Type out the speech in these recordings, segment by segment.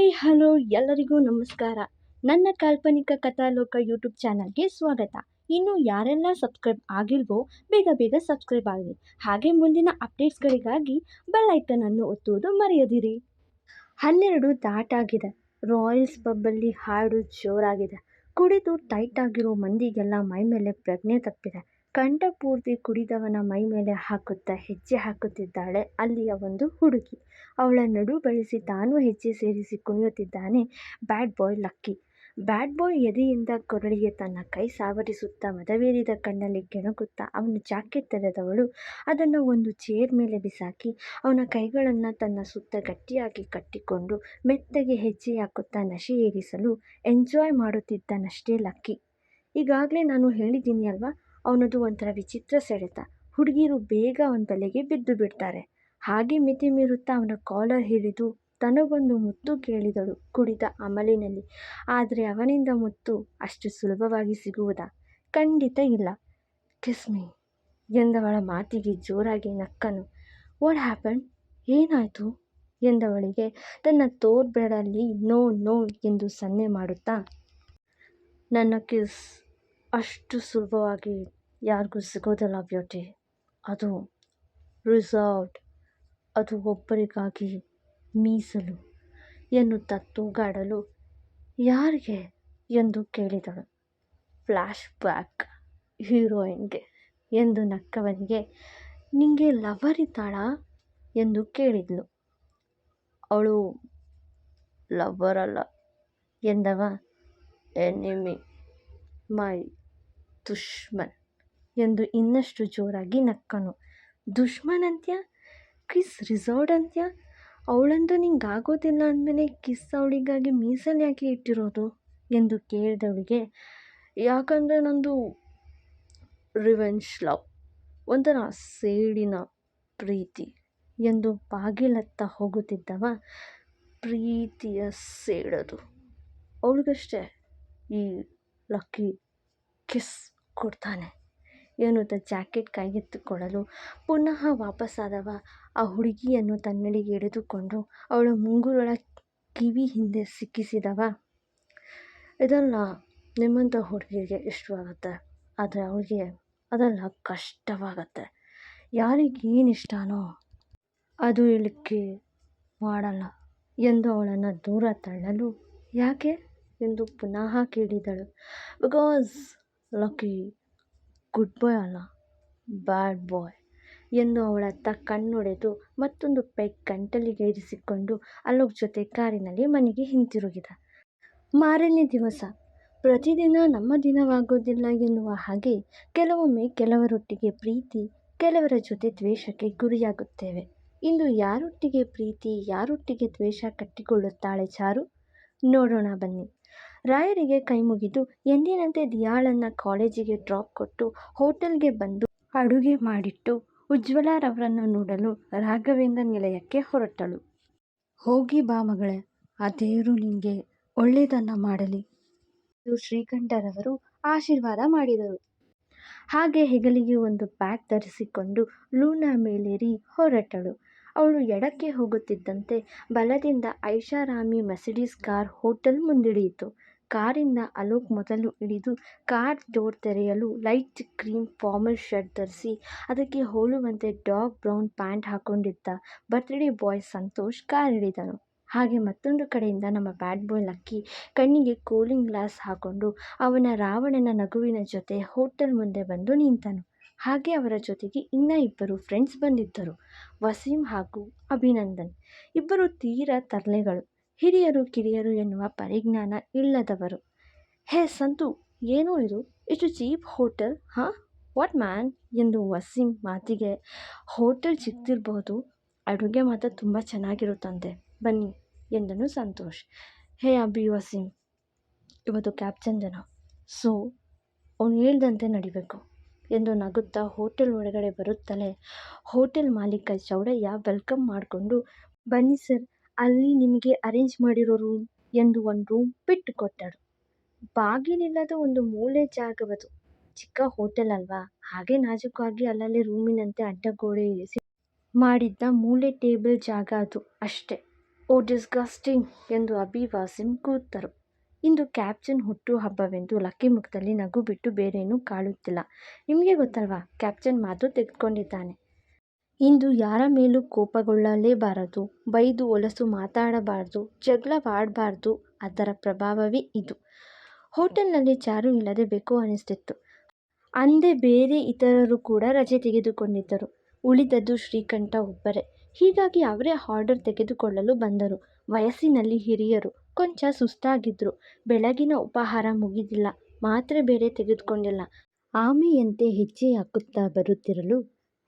Hi, hello, ಎಲ್ಲರಿಗೂ ನಮಸ್ಕಾರ. ನನ್ನ ಕಾಲ್ಪನಿಕ ಕಥಾಲೋಕ ಯೂಟ್ಯೂಬ್ ಚಾನಲ್ಗೆ ಸ್ವಾಗತ. ಇನ್ನು ಯಾರೆಲ್ಲ ಸಬ್ಸ್ಕ್ರೈಬ್ ಆಗಿಲ್ವೋ, ಬೇಗ ಬೇಗ ಸಬ್ಸ್ಕ್ರೈಬ್ ಆಗಿ ಹಾಗೆ ಮುಂದಿನ ಅಪ್ಡೇಟ್ಸ್ಗಳಿಗಾಗಿ ಬೆಲ್ ಐಕನನ್ನು ಒತ್ತುವುದು ಮರೆಯದಿರಿ. ಹನ್ನೆರಡು ದಾಟಾಗಿದೆ. ರಾಯಲ್ಸ್ ಪಬ್ಬಲ್ಲಿ ಹಾಡು ಜೋರಾಗಿದೆ. ಕುಡಿದು ಟೈಟ್ ಆಗಿರೋ ಮಂದಿಗೆಲ್ಲ ಮೈ ಮೇಲೆ ಪ್ರಜ್ಞೆ ತಪ್ಪಿದೆ. ಕಂಠ ಪೂರ್ತಿ ಕುಡಿದವನ ಮೈ ಮೇಲೆ ಹಾಕುತ್ತಾ ಹೆಜ್ಜೆ ಹಾಕುತ್ತಿದ್ದಾಳೆ. ಅಲ್ಲಿಯ ಒಂದು ಹುಡುಗಿ. ಅವಳ ನಡು ಬಳಸಿ ತಾನೂ ಹೆಜ್ಜೆ ಸೇರಿಸಿ ಕುಣಿಯುತ್ತಿದ್ದಾನೆ. Bad boy Lucky. Bad boy ಎದೆಯಿಂದ ಕೊರಳಿಗೆ ತನ್ನ ಕೈ ಸಾವರಿಸುತ್ತಾ ಮದವೇರಿದ ಕಣ್ಣಲ್ಲಿ ಕೆಣಕುತ್ತಾ ಅವನ ಜಾಕೆಟ್ ತೆರೆದವಳು. ಅದನ್ನು ಒಂದು ಚೇರ್ ಮೇಲೆ ಬಿಸಾಕಿ ಅವನ ಕೈಗಳನ್ನು ತನ್ನ ಸುತ್ತ ಗಟ್ಟಿಯಾಗಿ ಕಟ್ಟಿಕೊಂಡು ಮೆತ್ತಗೆ ಹೆಜ್ಜೆ ಹಾಕುತ್ತಾ ನಶೆ ಏರಿಸಲು ಎಂಜಾಯ್ ಮಾಡುತ್ತಿದ್ದನಷ್ಟೇ ಲಕ್ಕಿ. ಈಗಾಗಲೇ ನಾನು ಹೇಳಿದ್ದೀನಿ ಅಲ್ವಾ? ಅವನದು ಒಂಥರ ವಿಚಿತ್ರ ಸೆಳೆತ. ಹುಡುಗಿರು ಬೇಗ ಅವನ ಬಲೆಗೆ ಬಿದ್ದು ಬಿಡ್ತಾರೆ. ಹಾಗೆ ಮಿತಿ ಮೀರುತ್ತಾ ಅವನ ಕಾಲರ್ ಹಿಡಿದು ತನಗೊಂದು ಮುತ್ತು ಕೇಳಿದಳು ಕುಡಿದ ಅಮಲಿನಲ್ಲಿ. ಆದರೆ ಅವನಿಂದ ಮುತ್ತು ಅಷ್ಟು ಸುಲಭವಾಗಿ ಸಿಗುವುದಾ? ಖಂಡಿತ ಇಲ್ಲ. ಕಿಸ್ಮಿ ಎಂದವಳ ಮಾತಿಗೆ ಜೋರಾಗಿ ನಕ್ಕನು. What happen? ಏನಾಯಿತು? ಎಂದವಳಿಗೆ, ತನ್ನ ತೋರ್ಬೆಡಲ್ಲಿ ನೋ ನೋ ಎಂದು ಸನ್ನೆ ಮಾಡುತ್ತಾ, ನನ್ನ ಕಿಸ್ ಅಷ್ಟು ಸುಲಭವಾಗಿ ಯಾರಿಗೂ ಸಿಗೋದಿಲ್ಲ ಬ್ಯೂಟಿ. ಅದು ರಿಸರ್ವ್ಡ್ ಅದು ಒಬ್ಬರಿಗಾಗಿ ಮೀಸಲು ಎನ್ನುತ್ತಾ ತೂಗಾಡಲು ಯಾರಿಗೆ ಎಂದು ಕೇಳಿದಳು. ಫ್ಲ್ಯಾಶ್ ಬ್ಯಾಕ್ ಹೀರೋಯಿನ್ಗೆ ಎಂದು ನಕ್ಕವನಿಗೆ, ನಿಂಗೆ ಲವರ್ ಇದ್ದಾಳಾ? ಎಂದು ಕೇಳಿದ್ಲು. ಅವಳು ಲವ್ವರ್ ಅಲ್ಲ, ಎಂದವ ಎನಿಮಿ, ಮೈ ದುಶ್ಮನ್. ಎಂದು ಇನ್ನಷ್ಟು ಜೋರಾಗಿ ನಕ್ಕನು. ದುಶ್ಮನ್ ಅಂತ್ಯ ಕಿಸ್ ರಿಸಾರ್ಡ್ ಅಂತ್ಯ ಅವಳಂತೂ ನಿಂಗಾಗೋದಿಲ್ಲ ಅಂದಮೇಲೆ ಕಿಸ್ ಅವಳಿಗಾಗಿ ಮೀಸಲು ಯಾಕೆ ಇಟ್ಟಿರೋದು? ಎಂದು ಕೇಳಿದವಳಿಗೆ, ಯಾಕಂದರೆ ನಂದು ರಿವೆಂಜ್ ಲವ್, ಒಂಥರ ಸೇಡಿನ ಪ್ರೀತಿ ಎಂದು ಬಾಗಿಲತ್ತ ಹೋಗುತ್ತಿದ್ದವ ಪ್ರೀತಿಯ ಸೇಡದು. ಅವಳಿಗಷ್ಟೇ ಈ ಲಕ್ಕಿ ಕಿಸ್ ಕೊಡ್ತಾನೆ. ಎನ್ನುತ್ತಾ ಜಾಕೆಟ್ ಕೈಗೆತ್ತಿಕೊಳ್ಳಲು ಪುನಃ ವಾಪಸ್ಸಾದವ ಆ ಹುಡುಗಿಯನ್ನು ತನ್ನಡಿಗೆ ಎಳೆದುಕೊಂಡು ಅವಳ ಮುಂಗುರುಳ ಕಿವಿ ಹಿಂದೆ ಸಿಕ್ಕಿಸಿದವ. ಇದೆಲ್ಲ ನಿಮ್ಮಂಥ ಹುಡುಗಿಗೆ ಇಷ್ಟವಾಗುತ್ತೆ. ಆದರೆ ಅವಳಿಗೆ ಅದೆಲ್ಲ ಕಷ್ಟವಾಗತ್ತೆ. ಯಾರಿಗೇನು ಇಷ್ಟನೋ ಅದು ಇಲ್ಲಿಕ್ಕೆ ಮಾಡಲ್ಲ ಎಂದು ಅವಳನ್ನು ದೂರ ತಳ್ಳಲು. ಯಾಕೆ? ಎಂದು ಪುನಃ ಕೇಳಿದಳು. ಬಿಕಾಸ್ ಲಕ್ಕಿ ಗುಡ್ ಬಾಯ್ ಅಲ್ಲ? ಬ್ಯಾಡ್ ಬಾಯ್ ಎಂದು ಅವಳತ್ತ ಕಣ್ಣೊಡೆದು ಮತ್ತೊಂದು ಪೆಗ್ ಗಂಟಲಿಗೆ ಇರಿಸಿಕೊಂಡು ಅಲೋಕ್ ಜೊತೆ ಕಾರಿನಲ್ಲಿ ಮನೆಗೆ ಹಿಂತಿರುಗಿದ. ಮಾರನೇ ದಿವಸ. ಪ್ರತಿದಿನ ನಮ್ಮ ದಿನವಾಗೋದಿಲ್ಲ ಎನ್ನುವ ಹಾಗೆ ಕೆಲವೊಮ್ಮೆ ಕೆಲವರೊಟ್ಟಿಗೆ ಪ್ರೀತಿ, ಕೆಲವರ ಜೊತೆ ದ್ವೇಷಕ್ಕೆ ಗುರಿಯಾಗುತ್ತೇವೆ. ಇಂದು ಯಾರೊಟ್ಟಿಗೆ ಪ್ರೀತಿ, ಯಾರೊಟ್ಟಿಗೆ ದ್ವೇಷ ಕಟ್ಟಿಕೊಳ್ಳುತ್ತಾಳೆ ಚಾರು? ನೋಡೋಣ ಬನ್ನಿ. ರಾಯರಿಗೆ ಕೈಮುಗಿದು, ಎಂದಿನಂತೆ ದಿಯಾಳನ್ನು ಕಾಲೇಜಿಗೆ ಡ್ರಾಪ್ ಕೊಟ್ಟು ಹೋಟೆಲ್ಗೆ ಬಂದು ಅಡುಗೆ ಮಾಡಿಟ್ಟು ಉಜ್ವಲಾರವರನ್ನು ನೋಡಲು ರಾಘವೇಂದ್ರ ನಿಲಯಕ್ಕೆ ಹೊರಟಳು. ಹೋಗಿ ಬಾ ಮಗಳೇ, ಆ ದೇವರು ನಿಮಗೆ ಒಳ್ಳೆಯದನ್ನು ಮಾಡಲಿ ಎಂದು ಶ್ರೀಕಂಠರವರು ಆಶೀರ್ವಾದ ಮಾಡಿದರು. ಹಾಗೆ ಹೆಗಲಿಗೆ ಒಂದು ಬ್ಯಾಗ್ ಧರಿಸಿಕೊಂಡು ಲೂನಾ ಮೇಲೇರಿ ಹೊರಟಳು. ಅವಳು ಎಡಕ್ಕೆ ಹೋಗುತ್ತಿದ್ದಂತೆ ಬಲದಿಂದ ಐಷಾರಾಮಿ ಮೆಸಿಡೀಸ್ ಕಾರ್ ಹೋಟೆಲ್ ಮುಂದಿಳಿಯಿತು. ಕಾರಿಂದ ಅಲೋಕ್ ಮೊದಲು ಇಳಿದು ಕಾರ್ ಡೋರ್ ತೆರೆಯಲು ಲೈಟ್ ಕ್ರೀಮ್ ಫಾರ್ಮಲ್ ಶರ್ಟ್ ಧರಿಸಿ ಅದಕ್ಕೆ ಹೋಲುವಂತೆ ಡಾರ್ಕ್ ಬ್ರೌನ್ ಪ್ಯಾಂಟ್ ಹಾಕೊಂಡಿದ್ದ ಬರ್ತ್ಡೇ ಬಾಯ್ ಸಂತೋಷ್ ಕಾರ್ ಹಿಡಿದನು ಹಾಗೆ ಮತ್ತೊಂದು ಕಡೆಯಿಂದ ನಮ್ಮ ಬ್ಯಾಟ್ ಬಾಯ್ ಲಕ್ಕಿ ಕಣ್ಣಿಗೆ ಕೂಲಿಂಗ್ ಗ್ಲಾಸ್ ಹಾಕೊಂಡು ಅವನ ರಾವಣನ ನಗುವಿನ ಜೊತೆ ಹೋಟೆಲ್ ಮುಂದೆ ಬಂದು ನಿಂತನು. ಹಾಗೆ ಅವರ ಜೊತೆಗೆ ಇನ್ನ ಇಬ್ಬರು ಫ್ರೆಂಡ್ಸ್ ಬಂದಿದ್ದರು, ವಸೀಂ ಹಾಗೂ ಅಭಿನಂದನ್. ಇಬ್ಬರು ತೀರ ತರ್ಲೆಗಳು. ಹಿರಿಯರು ಕಿರಿಯರು ಎನ್ನುವ ಪರಿಜ್ಞಾನ ಇಲ್ಲದವರು. ಹೇ ಸಂತು, ಏನೋ ಇದು? ಇಷ್ಟು ಚೀಪ್ ಹೋಟೆಲ್, ಹಾಂ? What man? ಎಂದು ವಸೀಂ ಮಾತಿಗೆ, ಹೋಟೆಲ್ ಚಿಕ್ಕದಿರಬಹುದು ಅಡುಗೆ ಮಾತ್ರ ತುಂಬ ಚೆನ್ನಾಗಿರುತ್ತಂತೆ ಬನ್ನಿ, ಎಂದನು ಸಂತೋಷ್. ಹೇ ಅಬ್ಬಿ ವಸೀಂ, ಇವತ್ತು ಕ್ಯಾಪ್ಚನ್ ಜನ ಸೊ, ಅವನು ಹೇಳ್ದಂತೆ ನಡಿಬೇಕು, ಎಂದು ನಗುತ್ತಾ ಹೋಟೆಲ್ ಒಳಗಡೆ ಬರುತ್ತಲೇ, ಹೋಟೆಲ್ ಮಾಲೀಕ ಚೌಡಯ್ಯ ವೆಲ್ಕಮ್ ಮಾಡಿಕೊಂಡು, ಬನ್ನಿ ಸರ್ ಅಲ್ಲಿ ನಿಮಗೆ ಅರೇಂಜ್ ಮಾಡಿರೋ ರೂಮ್ ಎಂದು ಒಂದು ರೂಮ್ ಬಿಟ್ಟು ಕೊಟ್ಟರು ಬಾಗಿಲಿಲ್ಲದ ಒಂದು ಮೂಲೆ ಜಾಗವದು. ಚಿಕ್ಕ ಹೋಟೆಲ್ ಅಲ್ವಾ? ಹಾಗೆ ನಾಜೂಕಾಗಿ ಅಲ್ಲಲ್ಲಿ ರೂಮಿನಂತೆ ಅಡ್ಡಗೋಡೆ ಇರಿಸಿ ಮಾಡಿದ್ದ ಮೂಲೆ ಟೇಬಲ್ ಜಾಗ ಅದು ಅಷ್ಟೇ. ಓ ಡಿಸ್ಗಸ್ಟಿಂಗ್ ಎಂದು ಅಬಿ ಕೂತರು. ಇಂದು ಕ್ಯಾಪ್ಚನ್ ಹುಟ್ಟು ಹಬ್ಬವೆಂದು ಲಕ್ಕಿ ಮುಖದಲ್ಲಿ ನಗು ಬಿಟ್ಟು ಬೇರೇನೂ ಕಾಣುತ್ತಿಲ್ಲ. ನಿಮಗೆ ಗೊತ್ತಲ್ವಾ? ಕ್ಯಾಪ್ಚನ್ ಮಾತು ತೆಗೆದುಕೊಂಡಿದ್ದಾನೆ. ಇಂದು ಯಾರ ಮೇಲೂ ಕೋಪಗೊಳ್ಳಲೇಬಾರದು, ಬೈದು ಒಲಸು ಮಾತಾಡಬಾರದು ಜಗಳವಾಡಬಾರದು ಅದರ ಪ್ರಭಾವವೇ ಇದು. ಹೋಟೆಲ್ನಲ್ಲಿ ಚಾರು ಇಲ್ಲದೆ ಬೇಕು ಅನಿಸ್ತಿತ್ತು. ಅಂದೇ ಬೇರೆ ಇತರರು ಕೂಡ ರಜೆ ತೆಗೆದುಕೊಂಡಿದ್ದರು. ಉಳಿದದ್ದು ಶ್ರೀಕಂಠ ಒಬ್ಬರೇ. ಹೀಗಾಗಿ ಅವರೇ ಆರ್ಡರ್ ತೆಗೆದುಕೊಳ್ಳಲು ಬಂದರು. ವಯಸ್ಸಿನಲ್ಲಿ ಹಿರಿಯರು ಕೊಂಚ ಸುಸ್ತಾಗಿದ್ರು. ಬೆಳಗಿನ ಉಪಹಾರ ಮುಗಿದಿಲ್ಲ. ಮಾತ್ರೆ ಬೇರೆ ತೆಗೆದುಕೊಂಡಿಲ್ಲ. ಆಮೆಯಂತೆ ಹೆಜ್ಜೆ ಹಾಕುತ್ತಾ ಬರುತ್ತಿರಲು,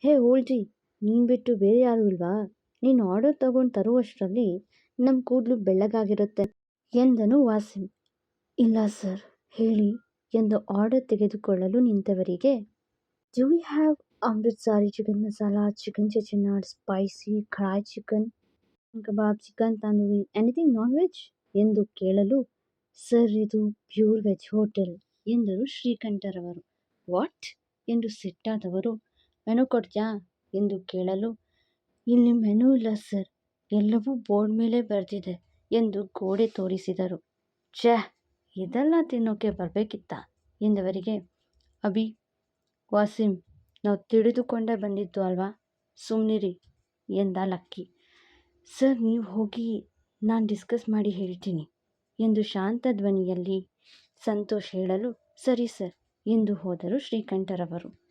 ಹೇ, ಓಲ್ಜಿ ನೀನು ಬಿಟ್ಟು ಬೇರೆ ಯಾರು ಇಲ್ವಾ? ನೀನು ಆರ್ಡರ್ ತಗೊಂಡು ತರುವಷ್ಟರಲ್ಲಿ ನಮ್ಮ ಕೂದಲು ಬೆಳ್ಳಗಾಗಿರುತ್ತೆ ಎಂದನು ವಾಸಿಂ. ಇಲ್ಲ ಸರ್, ಹೇಳಿ ಎಂದು ಆರ್ಡರ್ ತೆಗೆದುಕೊಳ್ಳಲು ನಿಂತವರಿಗೆ do we have Amritsari chicken masala chicken Chettinad spicy kadai chicken kebab chicken tandoori anything non veg ಎಂದು ಕೇಳಲು ಸರ್ ಇದು ಪ್ಯೂರ್ ವೆಜ್ ಹೋಟೆಲ್ ಎಂದರು ಶ್ರೀಕಂಠರವರು. ವಾಟ್ ಎಂದು ಸಿಟ್ಟಾದವರು, ಮೆನು ಕೊಡ್ತ್ಯಾ? ಎಂದು ಕೇಳಲು, ಇಲ್ಲಿ ಮೆನು ಇಲ್ಲ ಸರ್. ಎಲ್ಲವೂ ಬೋರ್ಡ್ ಮೇಲೆ ಬರೆದಿದೆ ಎಂದು ಗೋಡೆ ತೋರಿಸಿದರು. ಛೇ, ಇದೆಲ್ಲ ತಿನ್ನೋಕೆ ಬರಬೇಕಿತ್ತ? ಎಂದವರಿಗೆ, ಅಭಿ, ವಾಸಿಂ, ನಾವು ತಿಳಿದುಕೊಂಡೇ ಬಂದಿದ್ದು ಅಲ್ವಾ? ಸುಮ್ಮನಿರಿ ಎಂದ ಲಕ್ಕಿ. ಸರ್, ನೀವು ಹೋಗಿ ನಾನು ಡಿಸ್ಕಸ್ ಮಾಡಿ ಹೇಳ್ತೀನಿ ಎಂದು ಶಾಂತ ಧ್ವನಿಯಲ್ಲಿ ಸಂತೋಷ್ ಹೇಳಲು, ಸರಿ ಸರ್ ಎಂದು ಹೋದರು ಶ್ರೀಕಂಠರವರು.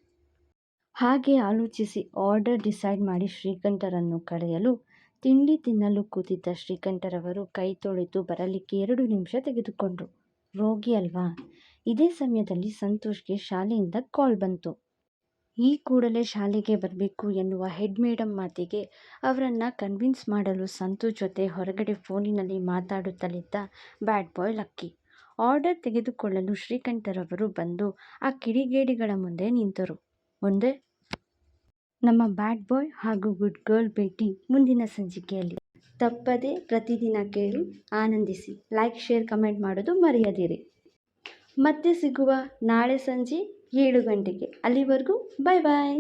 ಹಾಗೆ ಆಲೋಚಿಸಿ ಆರ್ಡರ್ ಡಿಸೈಡ್ ಮಾಡಿ ಶ್ರೀಕಂಠರನ್ನು ಕರೆಯಲು ತಿಂಡಿ ತಿನ್ನಲು ಕೂತಿದ್ದ ಶ್ರೀಕಂಠರವರು ಕೈ ತೊಳೆದು ಬರಲಿಕ್ಕೆ ಎರಡು ನಿಮಿಷ ತೆಗೆದುಕೊಂಡರು. ರೋಗಿ ಅಲ್ವಾ? ಇದೇ ಸಮಯದಲ್ಲಿ ಸಂತೋಷ್ಗೆ ಶಾಲೆಯಿಂದ ಕಾಲ್ ಬಂತು. ಈ ಕೂಡಲೇ ಶಾಲೆಗೆ ಬರಬೇಕು ಎನ್ನುವ ಹೆಡ್ ಮೇಡಮ್ ಮಾತಿಗೆ ಅವರನ್ನು ಕನ್ವಿನ್ಸ್ ಮಾಡಲು ಸಂತೋಷ್ ಜೊತೆ ಹೊರಗಡೆ ಫೋನಿನಲ್ಲಿ ಮಾತಾಡುತ್ತಲಿದ್ದ ಬ್ಯಾಡ್ ಬಾಯ್ ಲಕ್ಕಿ. ಆರ್ಡರ್ ತೆಗೆದುಕೊಳ್ಳಲು ಶ್ರೀಕಂಠರವರು ಬಂದು ಆ ಕಿಡಿಗೇಡಿಗಳ ಮುಂದೆ ನಿಂತರು. ಮುಂದೆ ನಮ್ಮ ಬ್ಯಾಡ್ ಬಾಯ್ ಹಾಗೂ ಗುಡ್ ಗರ್ಲ್ ಭೇಟಿ ಮುಂದಿನ ಸಂಚಿಕೆಯಲ್ಲಿ. ತಪ್ಪದೆ ಪ್ರತಿದಿನ ಕೇಳಿ ಆನಂದಿಸಿ. ಲೈಕ್, ಶೇರ್, ಕಮೆಂಟ್ ಮಾಡೋದು ಮರೆಯದಿರಿ. ಮತ್ತೆ ಸಿಗುವ ನಾಳೆ ಸಂಜೆ ಏಳು ಗಂಟೆಗೆ. ಅಲ್ಲಿವರೆಗೂ ಬಾಯ್ ಬಾಯ್